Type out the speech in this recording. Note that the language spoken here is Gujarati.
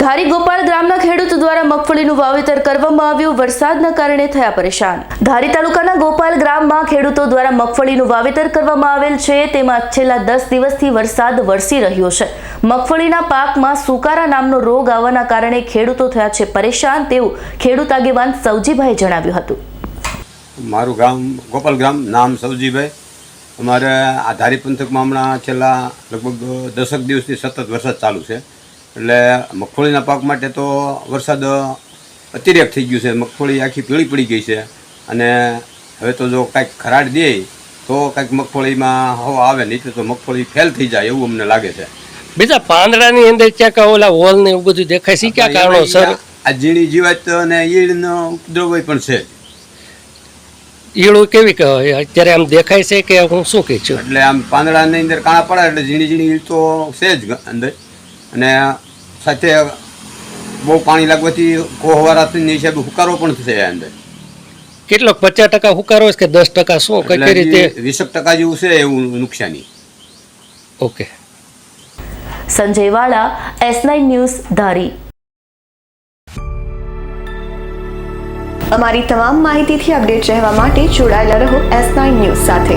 ધારી ગોપાલ ગ્રામના ખેડૂત દ્વારા મગફળીનું વાવેતર કરવામાં આવ્યું. વરસાદના કારણે થયા પરેશાન. ધારી તાલુકાના ગોપાલ ગ્રામમાં ખેડૂતો દ્વારા મગફળીનું વાવેતર કરવામાં આવેલ છે. તેમાં છેલ્લા દસ દિવસથી વરસાદ વરસી રહ્યો છે. મગફળીના પાકમાં સુકારા નામનો રોગ આવવાના કારણે ખેડૂતો થયા છે પરેશાન તેવું ખેડૂત આગેવાન સૌજીભાઈ જણાવ્યું હતું. મારું ગામ ગોપાલ ગ્રામ, નામ સૌજીભાઈ અમારે આ ધારી પંથકમાં હમણાં છેલ્લા લગભગ દસક દિવસથી સતત વરસાદ ચાલુ છે. એટલે મગફળીના પાક માટે તો વરસાદ અતિરેક થઈ ગયું છે. મગફળી આખી પીળી પડી ગઈ છે. અને હવે તો જો કાંઈક ખરાડ દે તો કાંઈક મગફળીમાં હવા આવે નહીં તો મગફળી ફેલ થઈ જાય એવું અમને લાગે છે. બીજા પાંદડાની અંદર ક્યાંક ઓલા હોલ ને એવું બધું દેખાય છે? ક્યાં કારણોસર? આ ઝીણી જીવાત અને ઈળનો ઉપદ્રવ પણ છે. ઈળો કેવી કહેવાય અત્યારે આમ દેખાય છે કે હું શું કહી છું? એટલે આમ પાંદડાની અંદર કાણા પડે એટલે ઝીણી ઝીણી ઈળ તો છે જ અંદર. અને સાથે બહુ પાણી લાગવાથી કોહવારાથી હિસાબે હુકારો પણ થશે અંદર. કેટલો પચાસ ટકા હુકારો કે દસ ટકા શું કઈ કઈ રીતે? વીસ ટકા જેવું છે એવું નુકસાની. ઓકે. સંજય વાળા એસ નાઇન ન્યૂઝ ધારી. અમારી તમામ માહિતીથી અપડેટ રહેવા માટે જોડાયેલા રહો એસ નાઇન ન્યૂઝ સાથે.